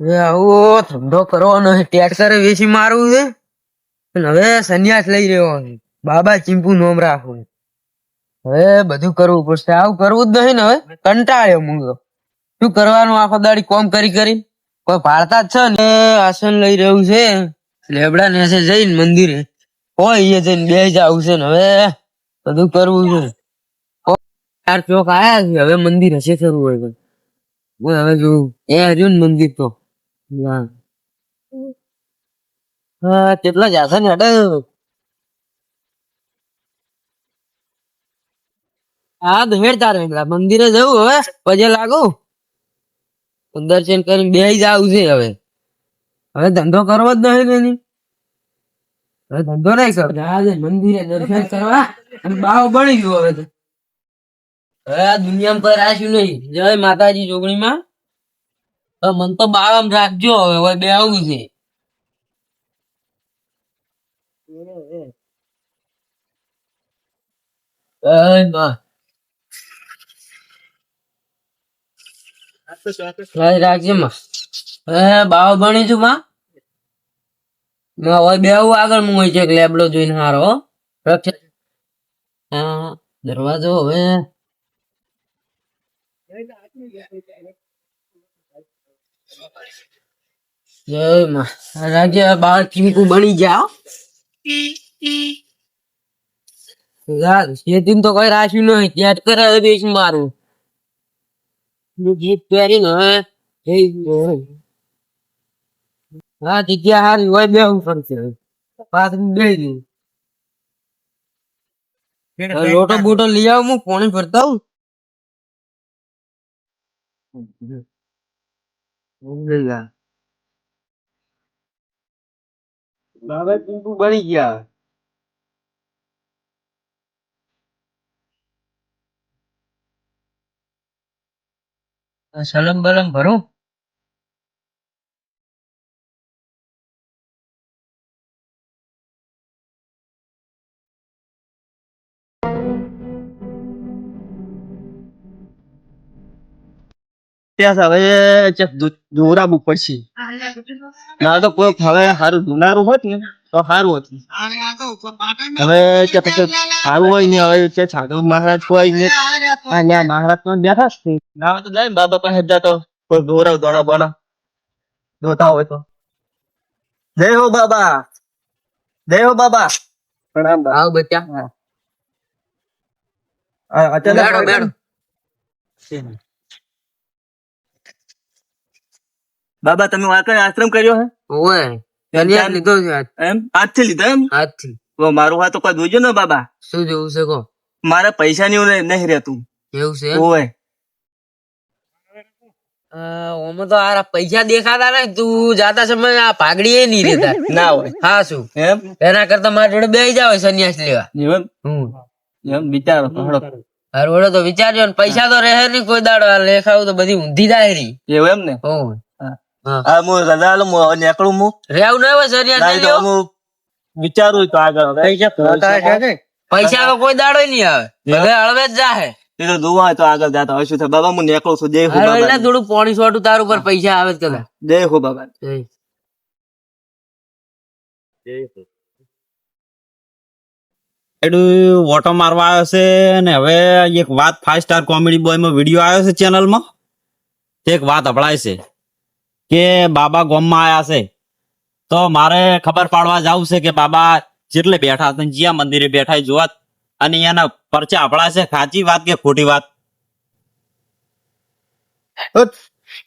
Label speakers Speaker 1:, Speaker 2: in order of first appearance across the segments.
Speaker 1: હવે આવો, ધંધો કરવાનો છે ટ્રેક્ટરે વેચી મારવું છે. હવે સંન્યાસ લઈ રહ્યો બાબા ચીંપુ નોમ રાખવું હવે બધું કરવું પડશે. આવું કરવું જ નહીં ને હવે. કંટાળ્યો હું શું કરવાનું આખો દાડી કોમ કરી કરી? કોઈ ભાળતા જ છે ને? આસન લઈ રહ્યું છે. લેબડા ને જઈને મંદિરે. કોઈ એ જઈને બે જવું છે ને હવે. બધું કરવું છે. ચાર ચોક આયા છે. હવે મંદિર હશે કરવું હોય બોલ, હવે જોઉં એ હર્યું મંદિર તો. હા. હા, કેટલા જાશે ને અડે હા હેડ તારે. મંદિરે જવું હવે, પજે લાગુ. દર્શન કરીને બે જવું છે હવે. હવે ધંધો કરવો જ નહીં એની. હવે ધંધો નહીં કરવો. મંદિરે દર્શન કરવા. અને બાવ બની ગયું હવે તો. હવે દુનિયામાં રાખ્યું નહીં. જય માતાજી જોગણીમાં. મન તો બાળમ રાખજો. હવે બે આવું છે. રાખજે માં. બાવ ભણી છું માં. હવે બે આગળ હું હોય છે લેબડો જોઈને હારો દરવાજો હવે. જય માં રાજ્ય બાર ચીમકુ બની જાઓ યાર શેતીન તો કઈ રાખ્યું નહીં. ત્યાં જ કરે હવે મારું હું? જીત પહેરી ને હા જગ્યા હારી હોય બે પડશે પાછળ બે લોટો બોટો લઈ આવું હું પાણી ભરતા આવું બાબા ચીંકુ બની ગયા સલમ બલમ ભરું
Speaker 2: ત્યાં હવે દોરાવું પડશે. ના તો કોઈ હવે સારું ધુનારું હોત ને તો સારું હતું. હવે સારું હોય ને હવે કે સાધુ મહારાજ કોઈ ને આ મહારાજ તો બેઠા છે. ના તો જાય બાબા પાસે જતો કોઈ દોરાવ દોડા બોડા દોતા હોય તો. જય હો બાબા. જય હો બાબા. પ્રણામ
Speaker 1: આવ બચ્ચા.
Speaker 2: અચાનક
Speaker 1: બેઠો બેઠો
Speaker 2: બાબા તમે વાંકણ આશ્રમ કર્યો હે?
Speaker 1: ઓય લીધો છે
Speaker 2: એમ? આજથી લીધો એમ?
Speaker 1: આજથી.
Speaker 2: તો મારું વાત તો કોઈ જોજો ને બાબા.
Speaker 1: શું જોવું છે કો
Speaker 2: મારા પૈસા ની નહીં રહેતું.
Speaker 1: એવું છે
Speaker 2: ઓય.
Speaker 1: ઓમાં તો આ પૈસા દેખાતા ને તું જાતા સમય આ પાઘડી એ નહીં રહેતા.
Speaker 2: ના હોય.
Speaker 1: હા શું?
Speaker 2: એમ?
Speaker 1: એના કરતા મારા જોડે બે જાવ સંન્યાસ લેવા.
Speaker 2: એમ? એમ? વિચારો હળો.
Speaker 1: હરવડો તો વિચારજો ને પૈસા તો રહે નહીં કોઈ દાડો. આ લેખાવું તો બધી ઊંધી થાય રહી
Speaker 2: એવું એમ ને?
Speaker 1: હું હા.
Speaker 2: હા હું રજા લઉં નીકળું હું
Speaker 1: રેવું નહીં હોય સંન્યાસ
Speaker 2: નહીં
Speaker 1: લઈ
Speaker 2: તો
Speaker 1: લેવો.
Speaker 2: હું વિચારું તો આગળ
Speaker 1: પૈસા તો કોઈ દાડો નહીં આવે. હળવે જ જાહે.
Speaker 2: એ તો જોવા તો આગળ જાતા હોય શું બાબા હું નીકળું છું. જય બાબા.
Speaker 1: થોડું પોણી સોટું તાર ઉપર પૈસા આવે જ કદાચ.
Speaker 2: બાબા.
Speaker 3: સાઈડ ઓટો મારવા આવ્યો છે ને હવે એક વાત ફાઈવ સ્ટાર કોમેડી બોયમાં વીડિયો આવ્યો છે ચેનલમાં. તે એક વાત અભળાય છે. કે બાબા ગોમમાં આયા છે. તો મારે ખબર પાડવા જવું છે કે બાબા જેટલે બેઠા હતા જ્યાં મંદિરે બેઠા જોવા અને એના પરચા આપણા છે. સાચી વાત કે ખોટી વાત?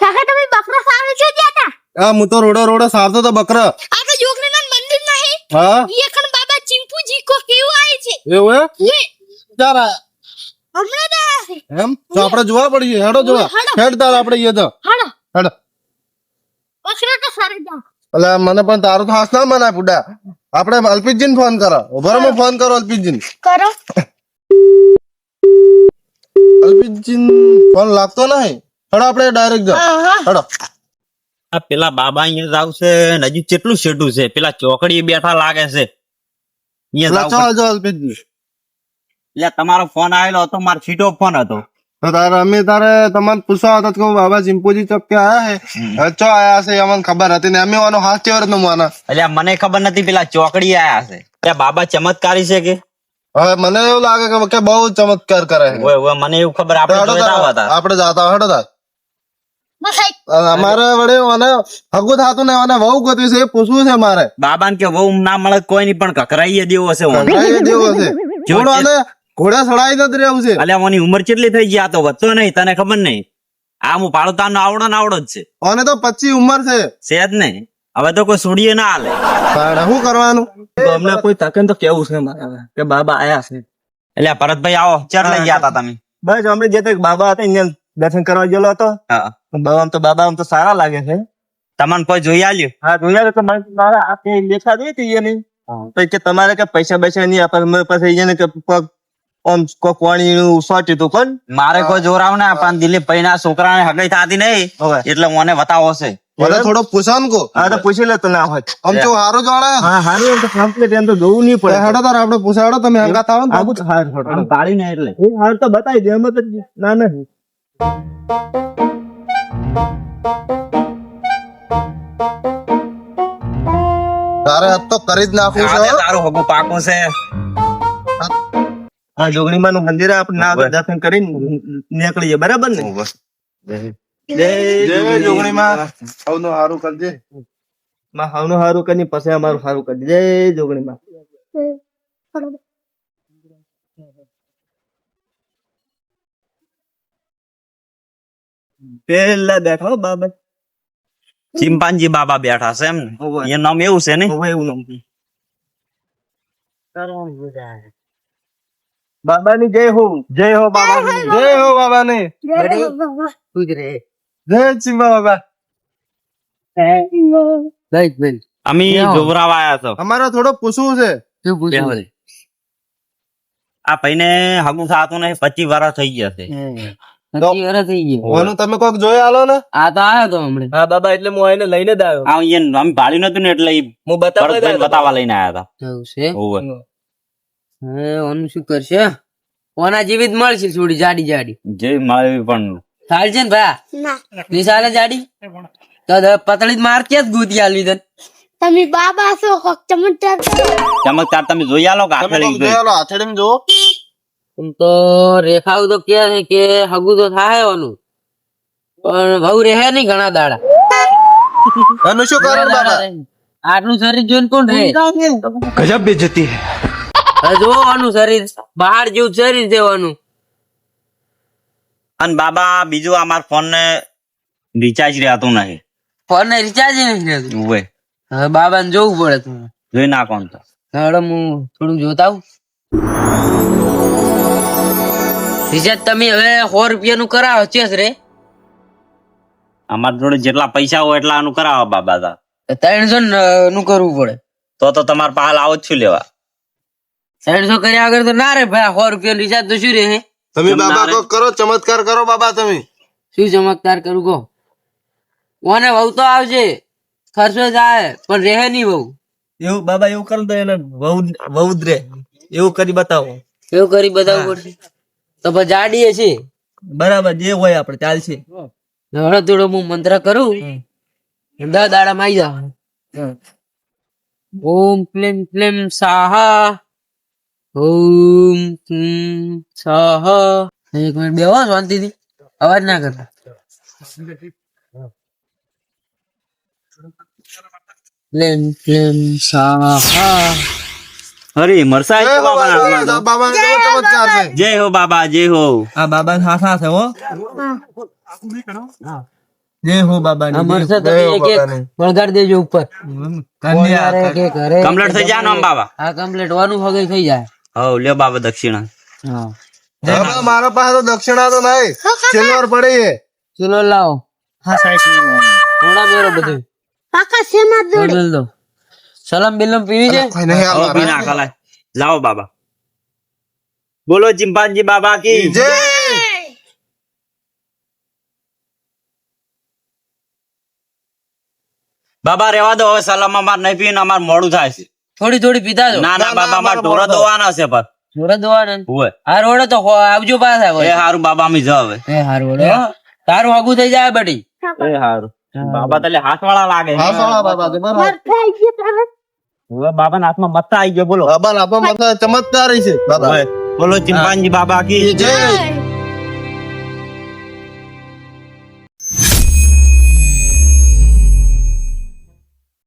Speaker 4: કાકા તમે બકરા સામે છો ગયા
Speaker 5: હા હું તો રોડે રોડે સારતો તો બકરો.
Speaker 4: આ તો જોગણીનાથ મંદિર નહીં.
Speaker 5: હા?
Speaker 4: વિવેકાનંદ બાબા ચિંપુજી કો કેવું આવે છે?
Speaker 5: એવું હે?
Speaker 4: વે હમણાં જ આયા છે.
Speaker 5: એમ? તો આપણે જોવા પડીએ. હેડો જોવા.
Speaker 4: હેડ.
Speaker 5: તાર આપણે તો. હેડો.
Speaker 4: જાઓ.
Speaker 5: મને પણ તારું તો હાથ ના મનાય બુડા આપણે અલ્પિતજી ફોન કરો. ઊભા ફોન કરો અલ્પિતજી
Speaker 4: કરો.
Speaker 5: અલ્પિતજી ફોન લાગતો નહીં. હડો આપણે ડાયરેક્ટ જાઓ. હડો.
Speaker 3: આ પેલા બાબા અહીંયા જાવ છે હજી કેટલું શેઠું છે? પેલા ચોકડી બેઠા લાગે છે. અહીંયા જાવ
Speaker 5: જાવું અલ્પિતજી
Speaker 3: એટલે તમારો ફોન આવેલો હતો મારો છીટો ફોન હતો.
Speaker 5: તો તારે અમે તારે તમને પૂછવા હતા કે બાબા ચિંપુજી ચોક કે આયા હે? ચો આયા છે અમને ખબર હતી ને અમે ઓનો હાથ ચેવર નો માના
Speaker 3: એટલે મને ખબર નથી પેલા ચોકડી આયા છે ત્યાં બાબા ચમત્કારી છે કે?
Speaker 5: હવે મને એવું લાગે કે કે બહુ ચમત્કાર કરે
Speaker 3: ઓય ઓય મને એવું ખબર
Speaker 5: તો
Speaker 3: આપણે
Speaker 5: જોતા
Speaker 3: હતા.
Speaker 5: આપણે જાતા હડો તાર. અમારે વડે મને હગું થાતું ને મને બહુ ગોતવી છે એ પૂછવું છે મારે.
Speaker 3: બાબાને કે વહુ ના મળે કોઈ ની પણ કકરાઈએ દેવો.
Speaker 5: કંટાળી જેવો છે.
Speaker 3: જો
Speaker 5: ઘોડો સડાઈ નથી રહેવું છે.
Speaker 3: અલ્યા ઓની ઉંમર કેટલી થઈ ગઈ? આ તો વધતો નહીં તને ખબર નહીં. આ હું પાડોતાનો આવડો ને આવડો જ છે.
Speaker 5: અને તો પચી ઉંમર છે.
Speaker 3: છે જ નહીં. હવે તો કોઈ છોડીએ ના હાલે.
Speaker 5: પણ શું કરવાનું?
Speaker 2: અમને કોઈ તકન તો કેવું છે મારે હવે કે બાબા આયા છે.
Speaker 3: એટલે ભરતભાઈ આવો. ચાર લઈ ગયા હતા તમે.
Speaker 2: બસ અમે જે તે બાબા હતા અહીંયા દર્શન કરવા ગયેલો હતો.
Speaker 3: હા.
Speaker 2: બાબા આમ તો બાબા આમ તો સારા લાગે છે.
Speaker 3: તમને કોઈ જોઈ આલ્યું?
Speaker 2: હા જોયા તો મારે મારા હાથે લેખા દઈ હતી એની? તો કે તમારે કે પૈસા પૈસા નહીં આપે પાસે એને કે આમ કોક વાણી નું સોટ્યું હતું કોણ?
Speaker 3: મારે કોઈ જોરાવ ના પણ દિલીપભાઈ ના છોકરાને હગાઈ થતી નહીં
Speaker 2: હવે.
Speaker 3: એટલે મને બતાવો છે.
Speaker 5: મને થોડો પૂછાન કો.
Speaker 2: હા તો પૂછી લે તો ના હોય.
Speaker 5: આમ તો હારો જોડે
Speaker 2: હા હારો એમ તો કમ્પ્લીટ એમ તો જોવું નહીં પડે.
Speaker 5: હેડો તાર આપણે પૂછાડો તમે હંગા થાવ ને
Speaker 2: આગું હાર.
Speaker 3: આમ કાઢી ને એટલે.
Speaker 2: એ હાર તો બતાવી દે એમ તો ના નહીં
Speaker 5: તારે તો કરી જ
Speaker 3: નાખું
Speaker 5: છે
Speaker 3: તારું હગું પાકું છે.
Speaker 2: હા જોગણીમાં નું મંદિર આપણે ના દર્શન કરીને નીકળીએ. બરાબર ને?
Speaker 5: જય જોગણીમાં સૌનું હારું કરજે.
Speaker 2: માં હાવનું હારું કરીને પછી અમારું હારું કરી જય જોગણીમાં પેલા બેઠા હો બાબા.
Speaker 3: ચિંપાંજી બાબા બેઠા છે એમ એ નામ એવું છે ને?
Speaker 2: એવું નામ બાબાની જય હો જય હો બાબાની.
Speaker 5: જય હો બાબાની ને
Speaker 4: જય બાબા.
Speaker 5: જય ચિંબા બાબા
Speaker 3: અમે જોવરાવા આયા છો.
Speaker 5: અમારો થોડો પૂછવું છે.
Speaker 3: બેહો રે. આ ભાઈને હગું થતું ને પચીસ વર્ષ થઈ ગયા છે.
Speaker 5: ઓનું તમે કોક જોઈ આલો ને?
Speaker 2: હા બાબા એટલે હું એને લઈને જ આવ્યો
Speaker 3: આ અહીંયા અમે ભાળ્યું નતું ને એટલે
Speaker 2: હું બતાવવા જ આવ્યો.
Speaker 3: લઈને આયા હતા.
Speaker 1: ઓનું શું કરશે? ઓના જીવિત મળશે થોડી જાડી જાડી.
Speaker 3: જે મારી પણ
Speaker 1: ને. ભાઈ
Speaker 4: ના
Speaker 1: નિશાલે જાડી? તો પતળી જ માર કે જ ગુતી આલવી તને?
Speaker 4: તમે બાબા છો કોક ચમત્કાર કરો.
Speaker 3: ચમત્કાર તમે જોઈ આલો કે
Speaker 5: તમે
Speaker 3: આખરે
Speaker 5: જોઈ આલો હાથેડીમાં
Speaker 1: જો તો રેખાઓ તો કે છે કે હગુ તો થાય ઓનું. પણ બહુ રહે નહીં ઘણા દાડા.
Speaker 5: એનું શું કારણ બાબા?
Speaker 1: આટલું શરીર જોઈને કોણ રહે?
Speaker 5: ગજબ બેજતી
Speaker 1: હવે જો આનું શરીર બહાર જેવું શરીર દેવાનું
Speaker 3: અને બાબા બીજું અમાર ફોન ને રિચાર્જ રહેતું નહીં
Speaker 1: ફોન ને રિચાર્જ નથી રહેતું? હવે બાબા ને જોવું પડે તું
Speaker 3: જોઈ નાખો ને તો.
Speaker 1: હવે હું થોડું જોતા આવું. રિચાર્જ તમે હવે સો રૂપિયા નું કરાવો ચેસ રે.
Speaker 3: અમારા જોડે જેટલા પૈસા હોય એટલા આનું કરાવો બાબા
Speaker 1: ત્રણસો નું કરવું પડે.
Speaker 3: તો તો તમારે પાલ આવો જ છું લેવા?
Speaker 1: ત્રણસો કર્યા વગર તો ના રે ભાઈ સો રૂપિયા રિચાર્જ તો શું રે
Speaker 5: તમે બાબા કોક કરો ચમત્કાર કરો બાબા તમે.
Speaker 1: શું ચમત્કાર કરું કહો? ઓને વહુ તો આવશે ખર્ચો જાય પણ રહે નહીં વહુ.
Speaker 2: એવું બાબા એવું કરો તો એને વહુ વહુ જ રે એવું કરી બતાવો.
Speaker 1: એવું કરી બતાવવું પડશે. તો પછી જાડીએ છે.
Speaker 2: બરાબર જે હોય આપણે ચાલશે
Speaker 1: હવે થોડો હું મંત્ર કરું. દસ દાડા માં આવી જાવ ઓમ ક્લેમ ક્લેમ સાહા. ઓમ સાહા એક મિનિટ બેહો શાંતિથી. અવાજ ના કરતા. લેમ લેમ સાહા.
Speaker 3: અરે મરસા
Speaker 5: જય હો બાબા ચમત્કાર છે?
Speaker 3: જય હો બાબા જય હો.
Speaker 2: આ બાબા હાથા છે હો. જય હો બાબા
Speaker 1: આ મરસા તમે એક એક વળગાડ દેજો ઉપર.
Speaker 2: કન્યા
Speaker 3: કમ્પ્લીટ થઈ જાય ને બાબા?
Speaker 1: આ કમ્પ્લીટ વાનું હગે થઈ જાય.
Speaker 3: હવ લ્યો બાબા દક્ષિણા.
Speaker 1: હા.
Speaker 5: બાબા મારા પાસે તો દક્ષિણા તો નહીં. સિલ્વર પડી છે.
Speaker 1: ચલો લાવો.
Speaker 2: હા સાહેબ.
Speaker 1: થોડા મેરો બધું.
Speaker 4: કાકા શેમાં જોડે
Speaker 1: બોલ દો સલામ બિલમ પીવી છે?
Speaker 3: પી નાખા લાય. લાવો બાબા. બોલો ચિંપાંજી બાબા કી.
Speaker 5: જય.
Speaker 3: બાબા રેવા દો હવે સલામ અમાર નહીં પીને અમાર મોડું થાય છે.
Speaker 1: થોડી થોડી પીતા જો
Speaker 3: ના ના બાબા
Speaker 5: ના,
Speaker 3: અમાર ઢોરો. દોવાના છે પર
Speaker 1: સુરત વાળા
Speaker 3: હોય.
Speaker 1: હાર વડે તો આવજો પાછા
Speaker 3: એ હારું બાબા મી જાવ હવે.
Speaker 1: એ હાર વડે તારું આગું થઈ જાય બટી
Speaker 3: એ હારું. બાબા તલે હાથ વાળા લાગે
Speaker 5: હાથ વાળા બાબા તે બરાબર.
Speaker 4: થઈ ગયો તારે.
Speaker 3: હવે બાબા હાથમાં મત્તા આવી ગયો બોલો.
Speaker 5: બાબા હાથમાં મત્તા ચમત્કાર છે. બાબા.
Speaker 3: બોલો ચિંપાંજી બાબા કી?
Speaker 4: જય.